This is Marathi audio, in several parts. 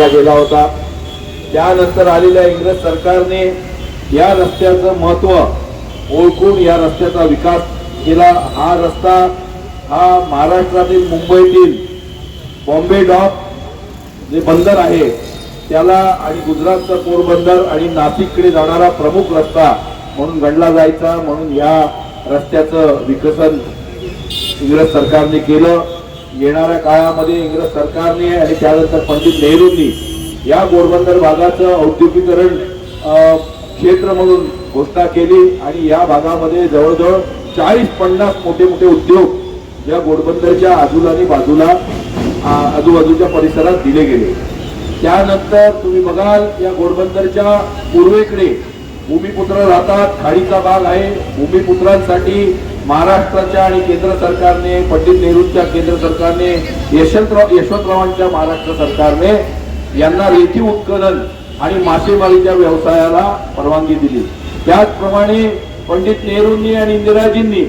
रस्ता गेला होता. त्यानंतर आलेल्या इंग्रज सरकारने या रस्त्याचं महत्त्व ओळखून या रस्त्याचा विकास केला. हा रस्ता हा महाराष्ट्रातील मुंबईतील बॉम्बे डॉक जे बंदर आहे त्याला आणि गुजरातचं पोरबंदर आणि नाशिककडे जाणारा प्रमुख रस्ता म्हणून गणला जायचा. म्हणून या रस्त्याचं विकसन इंग्रज सरकारने केलं. येणाऱ्या काळामध्ये इंग्रज सरकारने आणि त्यानंतर पंडित नेहरूंनी या घोडबंदर भागाचं औद्योगिकरण क्षेत्र म्हणून घोषणा केली आणि या भागामध्ये जवळजवळ चाळीस पन्नास मोठे मोठे उद्योग या घोडबंदरच्या आणि बाजूला आजूबाजूच्या परिसरात दिले गेले. त्यानंतर तुम्ही बघाल या घोडबंदरच्या पूर्वेकडे भूमिपुत्र राहतात खाडीचा भाग आहे. भूमिपुत्रांसाठी महाराष्ट्राच्या आणि केंद्र सरकारने पंडित नेहरूंच्या केंद्र सरकारने यशवंतराव यशवंतरावांच्या महाराष्ट्र सरकारने यांना रेती उत्खनन आणि मासेमारीच्या व्यवसायाला परवानगी दिली. त्याचप्रमाणे पंडित नेहरूंनी आणि इंदिराजींनी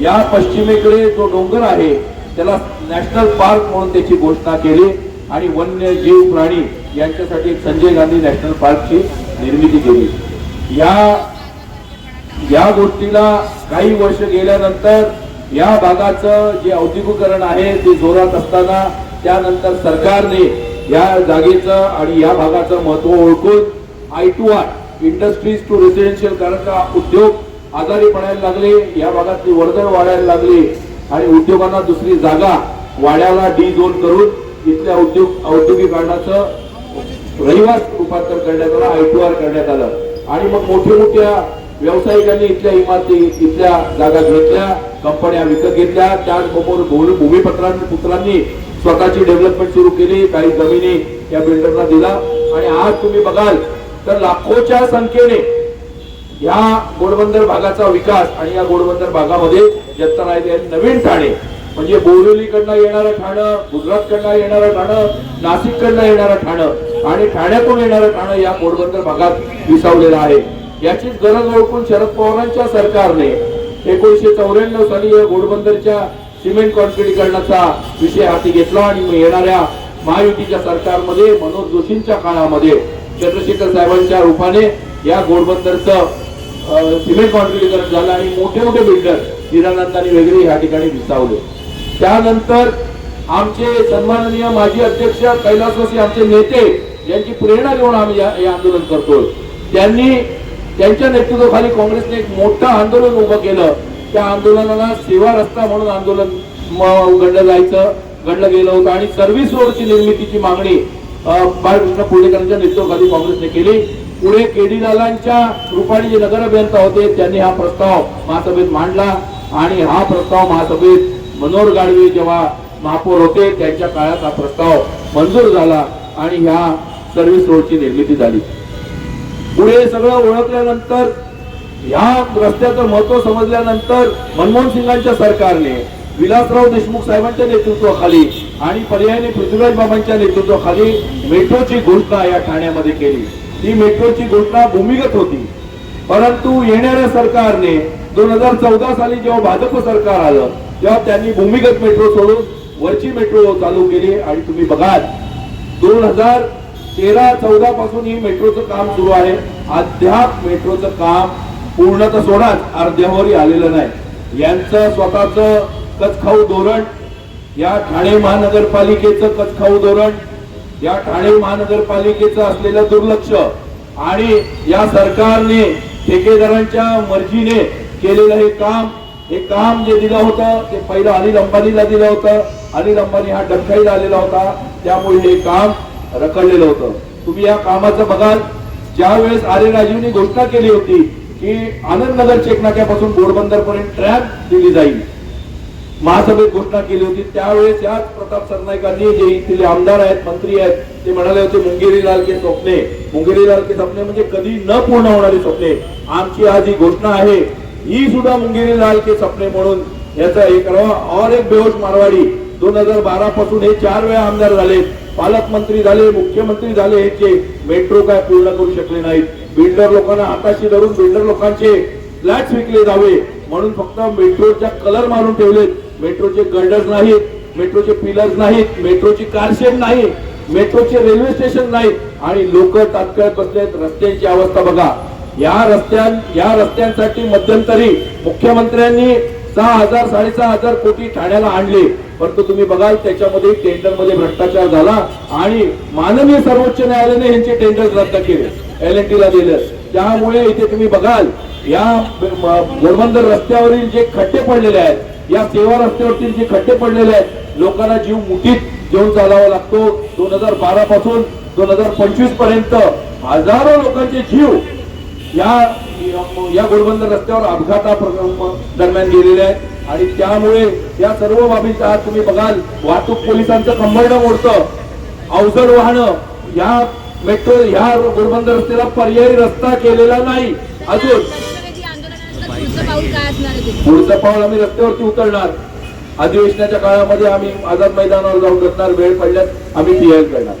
या पश्चिमेकडे जो डोंगर आहे त्याला नॅशनल पार्क म्हणून त्याची घोषणा केली आणि वन्य जीव प्राणी यांच्यासाठी संजय गांधी नॅशनल पार्कची निर्मिती केली. या या गोष्टीला काही वर्ष गेल्यानंतर या भागाचं जे औद्योगिकरण आहे ते जोरात असताना त्यानंतर सरकारने या जागेचं आणि या भागाचं महत्त्व ओळखून I two R industries to residential कारण का उद्योग आजारी पडायला लागले या भागातली वर्दळ वाढायला लागली आणि उद्योगांना दुसरी जागा वाड्याला डी झोन करून इथल्या उद्योग औद्योगिकरणाचं रहिवास रूपांतर करण्यात आलं आय टू आर करण्यात आलं. आणि मग मोठ्या मोठ्या व्यावसायिकांनी इथल्या इमारती इथल्या जागा घेतल्या कंपन्या विकत घेतल्या त्याचबरोबर भूमी- भूमिपत्रांनी पुत्रांनी स्वतःची डेव्हलपमेंट सुरू केली काही जमिनी या बिल्डरना दिला. आणि आज तुम्ही बघाल तर लाखोच्या संख्येने या गोडबंदर भागाचा विकास आणि या गोडबंदर भागामध्ये जत्ता राहिले नवीन ठाणे म्हणजे बोरिवलीकडनं येणारं ठाणं गुजरातकडनं येणारं ठाणं नाशिककडनं येणारं ठाणं आणि ठाण्यातून येणारं ठाणं या गोडबंदर भागात विसावलेलं आहे. याचीच गरज ओळखून शरद पवारांच्या सरकारने एकोणीशे चौऱ्याण्णव साली या घोडबंदरच्या सिमेंट कॉन्क्रीटीकरणाचा विषय हाती घेतला आणि येणाऱ्या महायुतीच्या सरकारमध्ये मनोज जोशींच्या काळामध्ये चंद्रशेखर साहेबांच्या रूपाने या घोडबंदरचं सिमेंट कॉन्क्रीटीकरण झालं आणि मोठे मोठे बिल्डर हिरानंदानी वगैरे या ठिकाणी विसावले. त्यानंतर आमचे सन्माननीय माजी अध्यक्ष कैलासवासी आमचे नेते यांची प्रेरणा घेऊन आम्ही हे आंदोलन करतोय. त्यांनी त्यांच्या नेतृत्वाखाली काँग्रेसने एक मोठं आंदोलन उभं केलं. त्या आंदोलनाला सेवा रस्ता म्हणून आंदोलन घडलं जायचं घडलं गेलं होतं. आणि सर्व्हिस रोडची निर्मितीची मागणी बाळकृष्ण पुणेकरांच्या नेतृत्वाखाली काँग्रेसने केली. पुढे केडी लालांच्या रूपाने जे नगर अभियंता होते त्यांनी हा प्रस्ताव महासभेत मांडला. आणि हा प्रस्ताव महासभेत मनोहर गाडवे जेव्हा महापौर होते त्यांच्या काळात हा प्रस्ताव मंजूर झाला आणि ह्या सर्व्हिस रोडची निर्मिती झाली. पुढे सगळं ओळखल्यानंतर या रस्त्याचं महत्त्व समजल्यानंतर मनमोहन सिंगांच्या सरकारने विलासराव देशमुख साहेबांच्या नेतृत्वाखाली आणि पर्यायाने पृथ्वीराज बाबांच्या नेतृत्वाखाली मेट्रोची घोषणा या ठाण्यामध्ये केली. ती मेट्रोची घोषणा भूमिगत होती. परंतु येणाऱ्या सरकारने दोन हजार चौदा साली जेव्हा भाजप सरकार आलं तेव्हा त्यांनी भूमिगत मेट्रो सोडून वरची मेट्रो चालू केली. आणि तुम्ही बघाल दोन हजार तेरा चौदा पासून ही मेट्रोचं काम सुरू आहे. अद्याप मेट्रोचं काम पूर्ण तर सोडाच अर्ध्यावरही आलेलं नाही. यांचं स्वतःच कचखाऊ धोरण या ठाणे महानगरपालिकेचं कचखाऊ धोरण या ठाणे महानगरपालिकेचं असलेलं दुर्लक्ष आणि या सरकारने ठेकेदारांच्या मर्जीने केलेलं हे काम हे काम जे दिलं होतं ते पहिलं अनिल अंबानीला दिलं होतं. अनिल अंबानी हा डबकाईला आलेला होता. त्यामुळे हे काम रखडलेलं होतं. तुम्ही या कामाचं बघाल. ज्या वेळेस आर्य राजीवनी घोषणा केली होती की आनंदनगर चेकनाक्यापासून नाक्यापासून पर्यंत ट्रॅक दिली जाईल. महासभेत घोषणा केली होती. त्यावेळेस याच प्रताप सरनाईकांनी जे इथले आमदार आहेत मंत्री आहेत ते म्हणाले होते मुंगेरी लालके स्वप्ने. मुंगेरी लालके स्वप्ने म्हणजे कधी न पूर्ण होणारी स्वप्ने. आमची आज ही घोषणा आहे. ही सुद्धा मुंगेरी लालके स्वप्ने म्हणून याचा एक और एक बेहोश मारवाडी. दोन हजार बारा पासून हे चार वेळा आमदार झाले. पालकमंत्री झाले मुख्यमंत्री झाले ह्याचे मेट्रो काय पूर्ण करू शकले नाहीत. बिल्डर लोकांना हाताशी धरून बिल्डर लोकांचे फ्लॅट्स विकले जावे. म्हणून फक्त मेट्रोच्या कलर मारून ठेवलेत. मेट्रोचे गर्डर्स नाहीत मेट्रोचे पिलर्स नाहीत मेट्रोची कारशेड नाही मेट्रोचे रेल्वे स्टेशन नाहीत. आणि लोक तात्काळ बसलेत. रस्त्यांची अवस्था बघा. या रस्त्यां या रस्त्यांसाठी मध्यंतरी मुख्यमंत्र्यांनी सहा हजार साडेसहा हजार कोटी ठाण्याला आणले. परंतु तुम्ही बघाल त्याच्यामध्ये टेंडरमध्ये भ्रष्टाचार झाला आणि माननीय सर्वोच्च न्यायालयाने यांचे टेंडर रद्द केले एल एन ला दिलं. त्यामुळे इथे तुम्ही बघाल या घोडबंदर रस्त्यावरील जे खड्डे पडलेले आहेत या सेवा रस्त्यावरतील जे खड्डे पडलेले आहेत लोकांना जीव मुठीत घेऊन चालावा लागतो. दोन हजार बारा पासून दोन हजार पंचवीसपर्यंत हजारो लोकांचे जीव या या घोडबंदर रस्त्यावर अपघाता दरम्यान गेलेले आहेत. आणि त्यामुळे या सर्व बाबींचा आज तुम्ही बघाल वाहतूक पोलिसांचं कंबरडं मोडतं. अवजड वाहन या मेट्रो ह्या घोडबंदर रस्त्याला पर्यायी रस्ता केलेला नाही. अजून. पुढचं पाऊल पुढचं पाऊल आम्ही रस्त्यावरती उतरणार. अधिवेशनाच्या काळामध्ये आम्ही आझाद मैदानावर जाऊन बसणार वेळ पडल्यास आम्ही पीएल करणार.